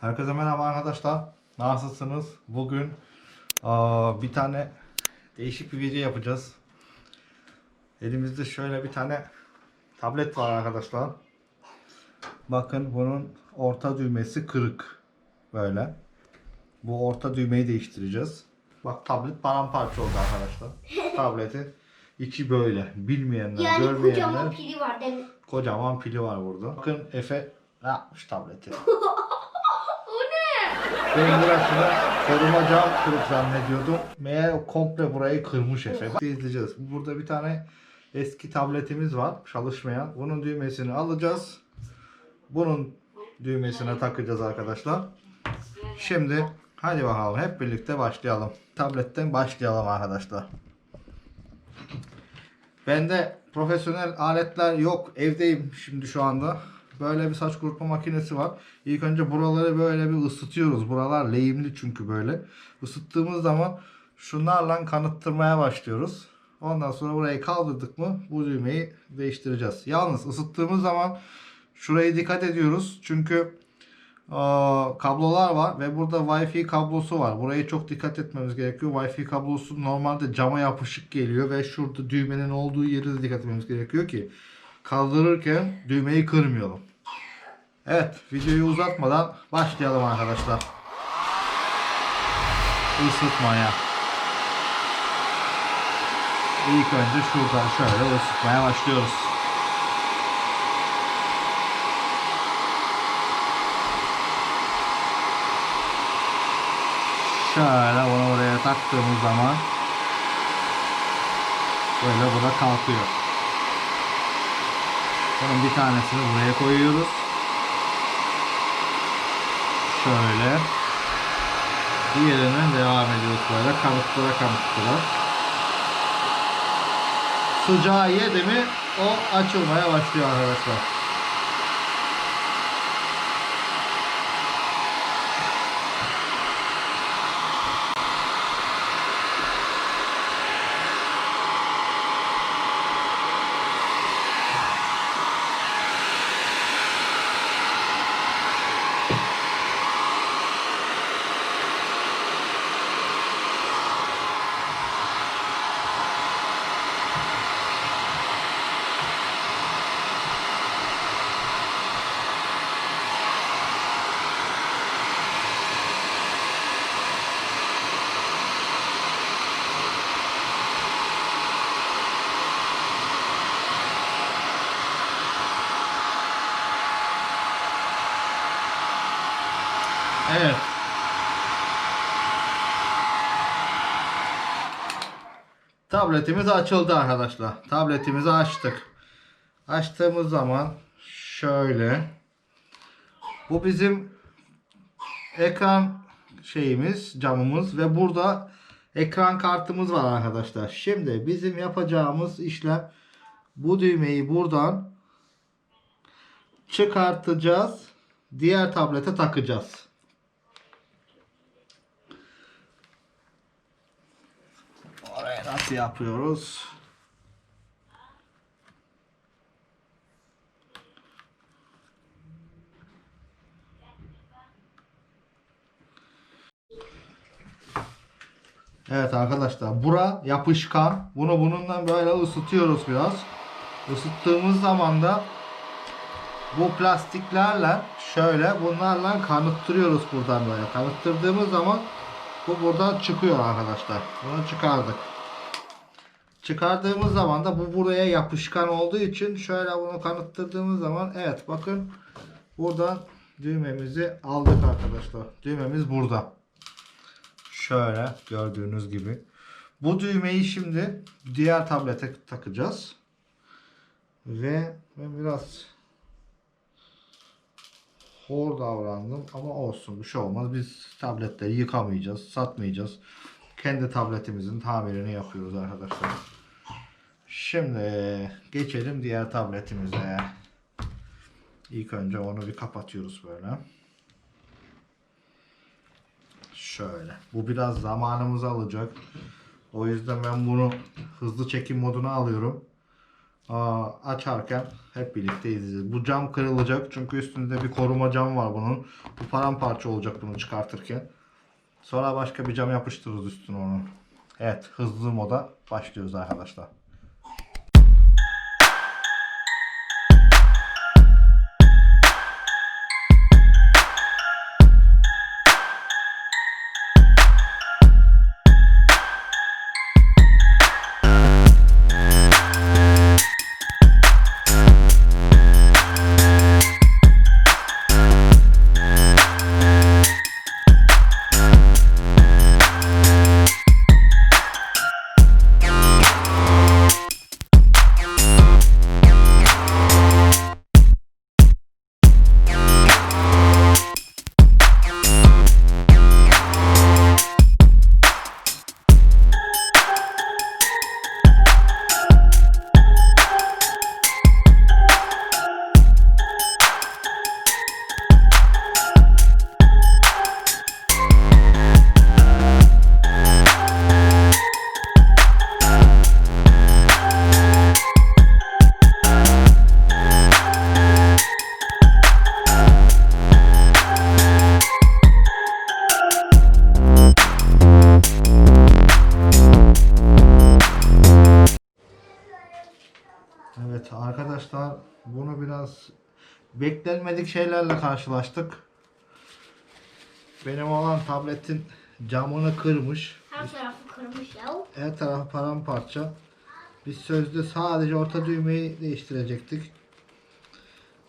Herkese merhaba arkadaşlar. Nasılsınız? Bugün aa, bir tane değişik bir video yapacağız. Elimizde şöyle bir tane tablet var arkadaşlar. Bakın bunun orta düğmesi kırık. Böyle. Bu orta düğmeyi değiştireceğiz. Bak tablet paramparça oldu arkadaşlar. Tabletin içi böyle. Bilmeyenler, Yani görmeyenler. kocaman pili var değil mi? Kocaman pili var burada. Bakın Efe ne yapmış tableti. Ben burasını koruma cam kırık zannediyordum. Meğer komple burayı kırmış Efe. Bak, izleyeceğiz. Burada bir tane eski tabletimiz var çalışmayan. Bunun düğmesini alacağız. Bunun düğmesine takacağız arkadaşlar. Şimdi hadi bakalım hep birlikte başlayalım. Tabletten başlayalım arkadaşlar. Bende profesyonel aletler yok. Evdeyim şimdi şu anda. Böyle bir saç kurutma makinesi var. İlk önce buraları böyle bir ısıtıyoruz. Buralar lehimli çünkü böyle. Isıttığımız zaman şunlarla kanıttırmaya başlıyoruz. Ondan sonra burayı kaldırdık mı bu düğmeyi değiştireceğiz. Yalnız ısıttığımız zaman şurayı dikkat ediyoruz. Çünkü kablolar var ve burada Wi-Fi kablosu var. Burayı çok dikkat etmemiz gerekiyor. Wi-Fi kablosu normalde cama yapışık geliyor ve şurada düğmenin olduğu yeri de dikkat etmemiz gerekiyor ki kaldırırken düğmeyi kırmayalım. Evet, videoyu uzatmadan başlayalım arkadaşlar. Isıtmaya. İlk önce şuradan şöyle ısıtmaya başlıyoruz. Şöyle bunu oraya taktığımız zaman böyle bu da kalkıyor. Bunun bir tanesini buraya koyuyoruz. Şöyle. Diğerinden devam ediyoruz böyle kanıttıra kanıttıra. Sıcağı yedi mi o açılmaya başlıyor arkadaşlar. Evet. Tabletimiz açıldı arkadaşlar. Tabletimizi açtık. Açtığımız zaman şöyle. Bu bizim ekran şeyimiz, camımız ve burada ekran kartımız var arkadaşlar. Şimdi bizim yapacağımız işlem bu düğmeyi buradan çıkartacağız. Diğer tablete takacağız. Oraya nasıl yapıyoruz? Evet arkadaşlar bura yapışkan. Bunu bununla böyle ısıtıyoruz biraz. Isıttığımız zaman da bu plastiklerle şöyle bunlarla kanıttırıyoruz buradan böyle. Kanıttırdığımız zaman bu buradan çıkıyor arkadaşlar. Bunu çıkardık. Çıkardığımız zaman da bu buraya yapışkan olduğu için şöyle bunu kanıttırdığımız zaman evet bakın buradan düğmemizi aldık arkadaşlar. Düğmemiz burada. Şöyle gördüğünüz gibi. Bu düğmeyi şimdi diğer tablete takacağız. Ve ben biraz hor davrandım ama olsun bir şey olmaz. Biz tabletleri yıkamayacağız, satmayacağız. Kendi tabletimizin tamirini yapıyoruz arkadaşlar. Şimdi geçelim diğer tabletimize. İlk önce onu bir kapatıyoruz böyle. Şöyle. Bu biraz zamanımızı alacak. O yüzden ben bunu hızlı çekim moduna alıyorum. Aa, açarken hep birlikte izleyeceğiz. Bu cam kırılacak çünkü üstünde bir koruma cam var bunun. Bu paramparça olacak bunu çıkartırken. Sonra başka bir cam yapıştırırız üstüne onu. Evet hızlı moda başlıyoruz arkadaşlar. Arkadaşlar bunu biraz beklenmedik şeylerle karşılaştık. Benim olan tabletin camını kırmış. Her tarafı kırmış ya. Her tarafı paramparça. Biz sözde sadece orta düğmeyi değiştirecektik.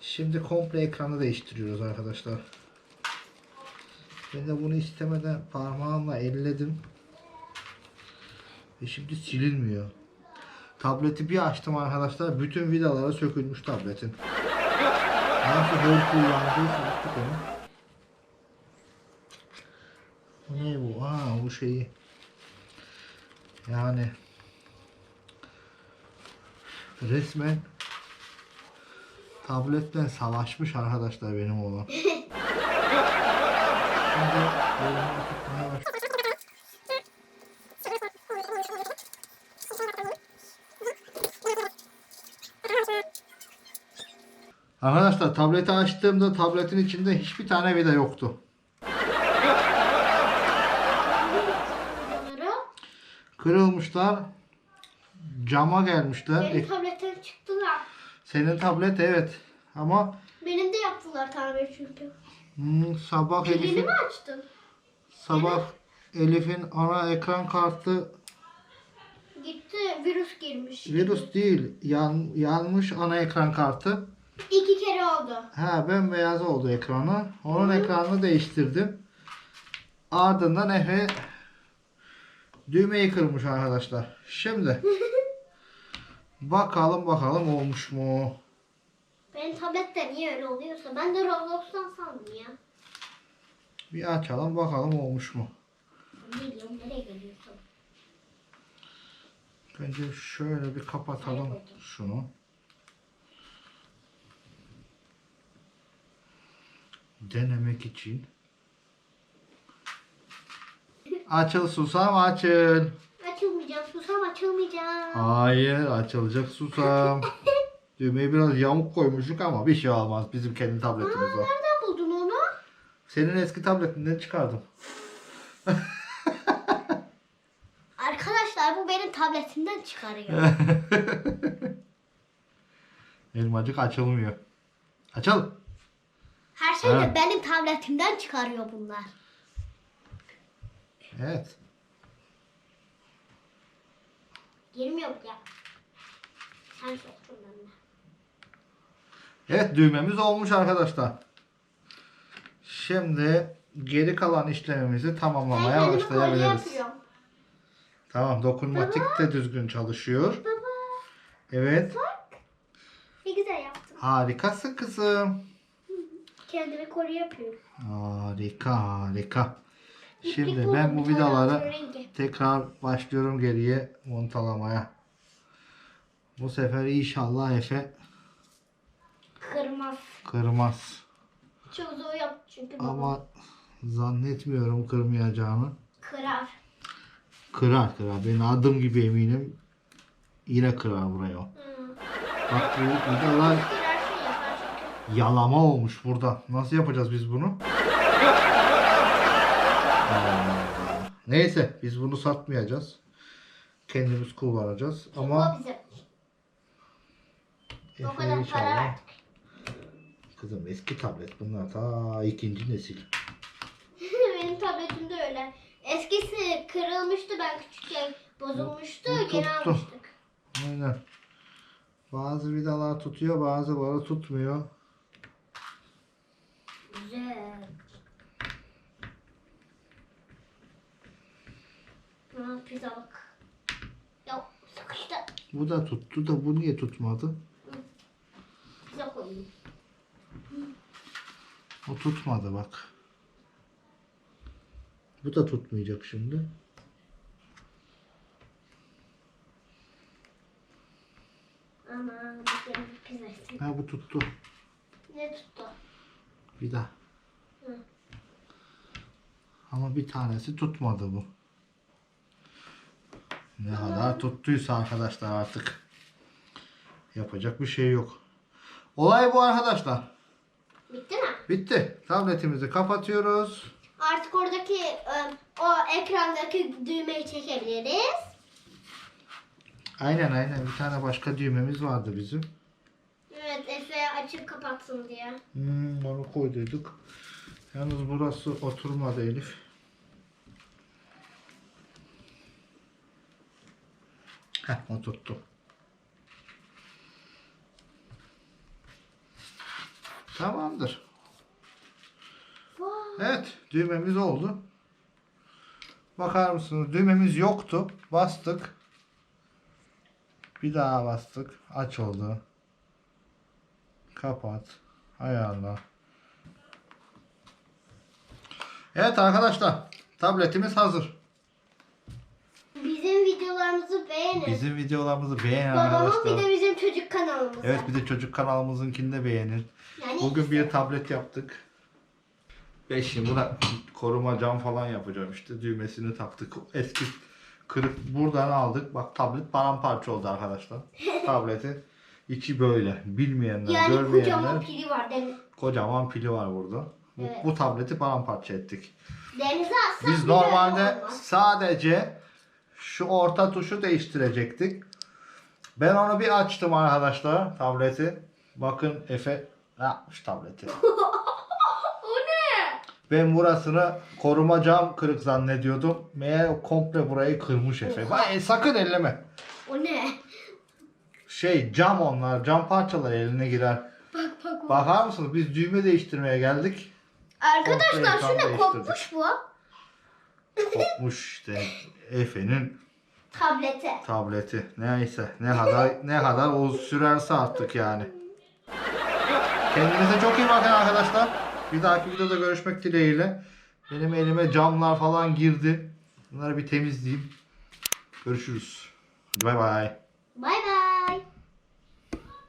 Şimdi komple ekranı değiştiriyoruz arkadaşlar. Ben de bunu istemeden parmağımla elledim. Ve şimdi silinmiyor. Tableti bir açtım arkadaşlar. Bütün vidaları sökülmüş tabletin. Nasıl hor kullandıysa artık onu. Bu ne bu? Aa bu şeyi. Yani resmen tabletle savaşmış arkadaşlar benim oğlan. Şimdi Arkadaşlar tableti açtığımda tabletin içinde hiçbir tane vida yoktu. Bunları Kırılmışlar. Cama gelmişler. benim E, tabletten çıktılar. Senin tablet evet. Ama Benim de yaptılar tamir çünkü. hmm, sabah Elif'in mi açtın? sabah Elif'in ana ekran kartı Gitti virüs girmiş. virüs değil yan, yanmış ana ekran kartı. İki kere oldu. Ha bembeyaz oldu ekranı. Onun ekranını değiştirdim. Ardından Efe düğmeyi kırmış arkadaşlar. Şimdi bakalım bakalım olmuş mu? Benim tablette niye öyle oluyorsa ben de Roblox'tan sandım ya. Bir açalım bakalım olmuş mu? Biliyorum nereye geliyorsun? Önce şöyle bir kapatalım şunu. Denemek için. Açıl susam açıl. Açılmayacağım susam açılmayacağım. Hayır açılacak susam. Düğmeyi biraz yamuk koymuştuk ama bir şey olmaz. Bizim kendi tabletimiz var. Nereden buldun onu? Senin eski tabletinden çıkardım. Arkadaşlar bu benim tabletimden çıkarıyor. Elmacık açılmıyor. Açıl. Şeyi Ha. de benim tabletimden çıkarıyor bunlar. Evet. Girmiyor ya. Sen soktun benden. Evet düğmemiz olmuş arkadaşlar. Şimdi geri kalan işlemimizi tamamlamaya başlayabiliriz. Tamam dokunmatik de düzgün çalışıyor. Baba Evet ne güzel yaptım. harikasın kızım. Kendime kolye yapıyorum. Harika harika. Şimdi İplik ben bu vidaları tekrar başlıyorum geriye montalamaya. Bu sefer inşallah Efe Kırmaz. kırmaz. Çoğu yap çünkü bu Ama zannetmiyorum kırmayacağını. kırar. Kırar kırar. Ben adım gibi eminim. Yine kırar buraya o. Hı. Bak bu vidalar Her şey yapar çünkü. Yalama olmuş burada. Nasıl yapacağız biz bunu? Neyse biz bunu satmayacağız. Kendimiz kullanacağız. Ama O Efe inşallah. verdik. Kızım eski tablet bunlar ta ikinci nesil. Benim tabletimde öyle. Eskisi kırılmıştı ben küçükken. Bozulmuştu. Bu tuttu. almıştık. Aynen. Bazı vidalar tutuyor bazıları tutmuyor. Güzel. Ha, pizzalık. Ya sıkıştı. Bu da tuttu da bu niye tutmadı? Pizza koyayım. O tutmadı bak. Bu da tutmayacak şimdi. Aman bir kere pizza istedim. Ha bu tuttu. Ne tuttu? Bir daha. Hı. Ama bir tanesi tutmadı bu. Ne kadar tuttuysa arkadaşlar artık. Yapacak bir şey yok. Olay bu arkadaşlar. Bitti mi? Bitti. Tabletimizi kapatıyoruz. Artık oradaki e, o ekrandaki düğmeyi çekebiliriz. Aynen aynen. Bir tane başka düğmemiz vardı bizim. Evet Efe açıp kapatsın diye. Hmm, onu koyduyduk. Yalnız burası oturmadı Elif. Heh oturttu. Tamamdır. Vay. Evet düğmemiz oldu. Bakar mısınız düğmemiz yoktu. Bastık. Bir daha bastık. Aç oldu. Kapat. Ayarla. Evet arkadaşlar. Tabletimiz hazır. Videolarımızı beğenin. Bizim videolarımızı beğenin Babamın bir arkadaşlar. de bizim çocuk kanalımızı. Evet bir de çocuk kanalımızınkini de beğenin. Yani Bugün bir tablet yaptık. Ben şimdi buna koruma cam falan yapacağım işte. Düğmesini taktık. Eski kırık buradan aldık. Bak tablet paramparça oldu arkadaşlar. Tabletin içi böyle. Bilmeyenler, yani görmeyenler. kocaman pili var. Den Kocaman pili var burada. Bu, Evet. bu tableti paramparça ettik. denize atsak Biz bile normalde olmaz. sadece şu orta tuşu değiştirecektik. Ben onu bir açtım arkadaşlar tableti. Bakın Efe ne yapmış tableti. O ne? Ben burasını koruma cam kırık zannediyordum. Meğer komple burayı kırmış Efe. Vay, e, sakın elleme. O ne? Şey cam onlar. Cam parçaları eline girer. Bak bak bak. Bakar mısınız? Biz düğme değiştirmeye geldik. Arkadaşlar komple şu ne kopmuş bu? Kopmuş işte Efe'nin Tablete. tableti. Neyse ne kadar ne kadar o sürerse artık yani. Kendinize çok iyi bakın arkadaşlar. Bir dahaki videoda görüşmek dileğiyle. Benim elime camlar falan girdi. Bunları bir temizleyeyim. Görüşürüz. Bay bay.